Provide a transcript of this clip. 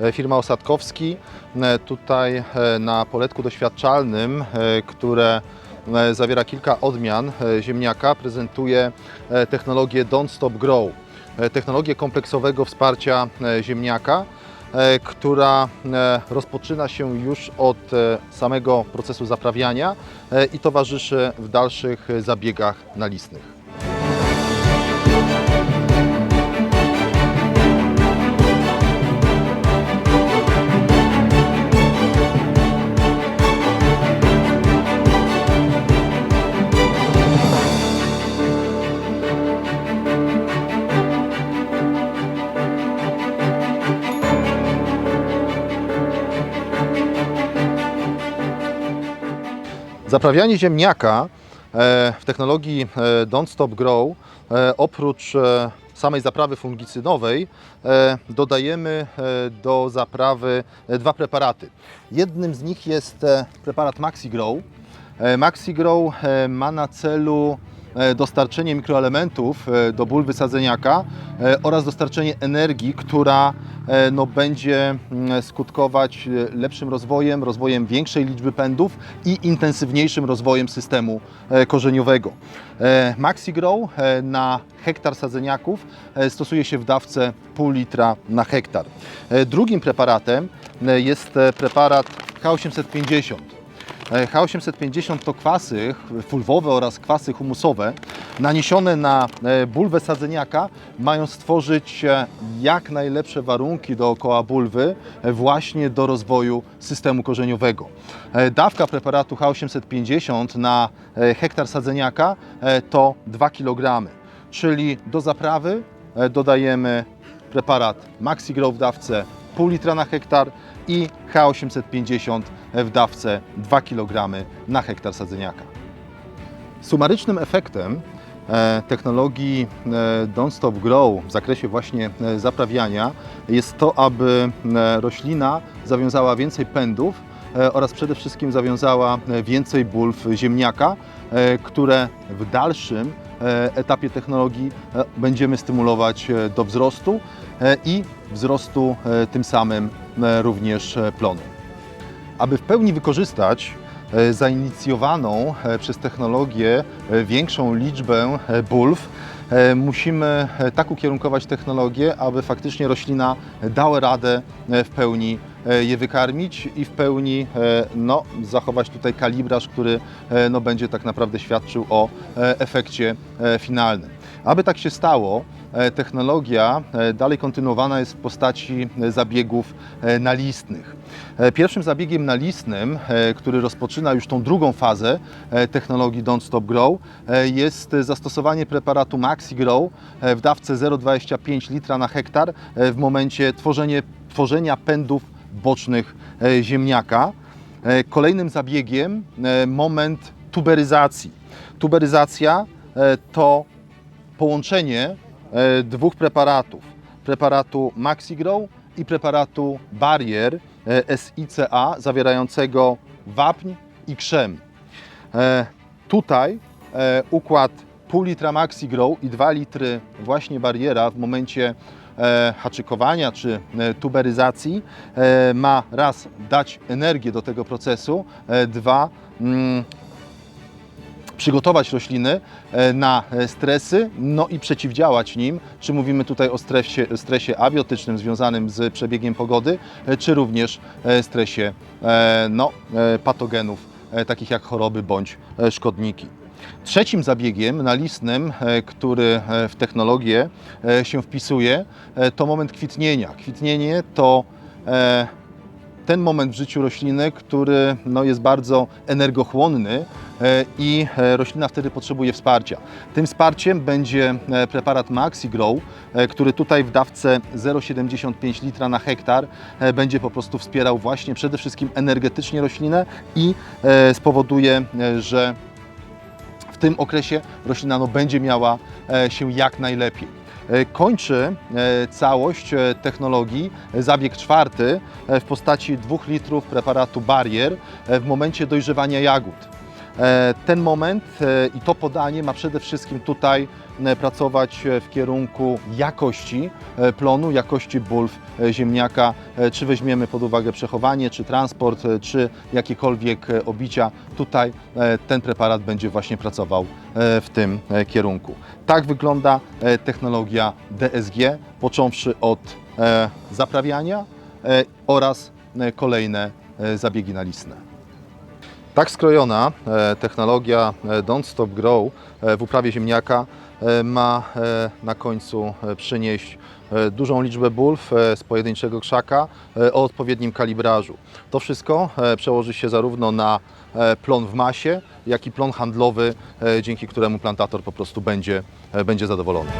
e, firma Osadkowski. E, Tutaj e, na poletku doświadczalnym, które zawiera kilka odmian ziemniaka, prezentuje technologię Don't Stop Grow, technologię kompleksowego wsparcia ziemniaka, która rozpoczyna się już od samego procesu zaprawiania i towarzyszy w dalszych zabiegach nalistnych. Zaprawianie ziemniaka e, w technologii e, Don't Stop Grow e, oprócz samej zaprawy fungicydowej dodajemy do zaprawy dwa preparaty. Jednym z nich jest preparat MaxiGrow. MaxiGrow ma na celu dostarczenie mikroelementów e, do bulwy sadzeniaka e, oraz dostarczenie energii, która e, no, będzie mm, skutkować e, lepszym rozwojem, rozwojem większej liczby pędów i intensywniejszym rozwojem systemu e, korzeniowego. E, MaxiGrow e, na hektar sadzeniaków e, stosuje się w dawce pół litra na hektar. E, Drugim preparatem e, jest e, preparat K850. E, H850 to kwasy fulwowe oraz kwasy humusowe naniesione na e, bulwę sadzeniaka mają stworzyć e, jak najlepsze warunki dookoła bulwy właśnie do rozwoju systemu korzeniowego. Dawka preparatu H850 na hektar sadzeniaka to 2 kg, czyli do zaprawy dodajemy preparat MaxiGrow w dawce pół litra na hektar i H850 w dawce 2 kg na hektar sadzeniaka. Sumarycznym efektem e, technologii e, Don't Stop Grow w zakresie właśnie e, zaprawiania jest to, aby roślina zawiązała więcej pędów oraz przede wszystkim zawiązała więcej bulw ziemniaka, które w dalszym etapie technologii będziemy stymulować do wzrostu i wzrostu tym samym również e, plonu. Aby w pełni wykorzystać e, zainicjowaną e, przez technologię większą liczbę bulw, musimy tak ukierunkować technologię, aby faktycznie roślina dała radę w pełni je wykarmić i w pełni no, zachować tutaj kalibraż, który no, będzie tak naprawdę świadczył o efekcie finalnym. Aby tak się stało, technologia e, dalej kontynuowana jest w postaci e, zabiegów e, nalistnych. E, Pierwszym zabiegiem nalistnym, e, który rozpoczyna już tą drugą fazę e, technologii Don't Stop Grow, e, jest zastosowanie preparatu MaxiGrow e, w dawce 0,25 litra na hektar e, w momencie tworzenie, tworzenia pędów bocznych e, ziemniaka. E, Kolejnym zabiegiem e, moment tuberyzacji. Tuberyzacja e, to połączenie e, dwóch preparatów. Preparatu MaxiGrow i preparatu Barrier e, SICA zawierającego wapń i krzem. E, Tutaj e, układ pół litra MaxiGrow i 2 litry właśnie bariera w momencie e, haczykowania czy e, tuberyzacji e, ma raz dać energię do tego procesu, e, dwa mm, przygotować rośliny e, na e, stresy, no i przeciwdziałać nim, czy mówimy tutaj o stresie, stresie abiotycznym związanym z przebiegiem pogody, e, czy również stresie no, patogenów, takich jak choroby bądź szkodniki. Trzecim zabiegiem nalistnym, który w technologię się wpisuje, to moment kwitnienia. Kwitnienie to ten moment w życiu rośliny, który no, jest bardzo energochłonny e, i e, roślina wtedy potrzebuje wsparcia. Tym wsparciem będzie e, preparat MaxiGrow, e, który tutaj w dawce 0,75 litra na hektar będzie po prostu wspierał właśnie przede wszystkim energetycznie roślinę i spowoduje, że w tym okresie roślina no, będzie miała się jak najlepiej. E, Kończy e, całość e, technologii zabieg czwarty w postaci 2 litrów preparatu Barrier e, w momencie dojrzewania jagód. E, Ten moment e, i to podanie ma przede wszystkim tutaj e, pracować w kierunku jakości plonu, jakości bulw ziemniaka, czy weźmiemy pod uwagę przechowanie, czy transport, czy jakiekolwiek obicia. Tutaj ten preparat będzie właśnie pracował w tym kierunku. Tak wygląda technologia DSG, począwszy od zaprawiania oraz kolejne zabiegi nalistne. Tak skrojona e, technologia e, Don't Stop Grow e, w uprawie ziemniaka ma na końcu przynieść dużą liczbę bulw z pojedynczego krzaka o odpowiednim kalibrażu. To wszystko przełoży się zarówno na plon w masie, jak i plon handlowy, dzięki któremu plantator po prostu będzie, będzie zadowolony.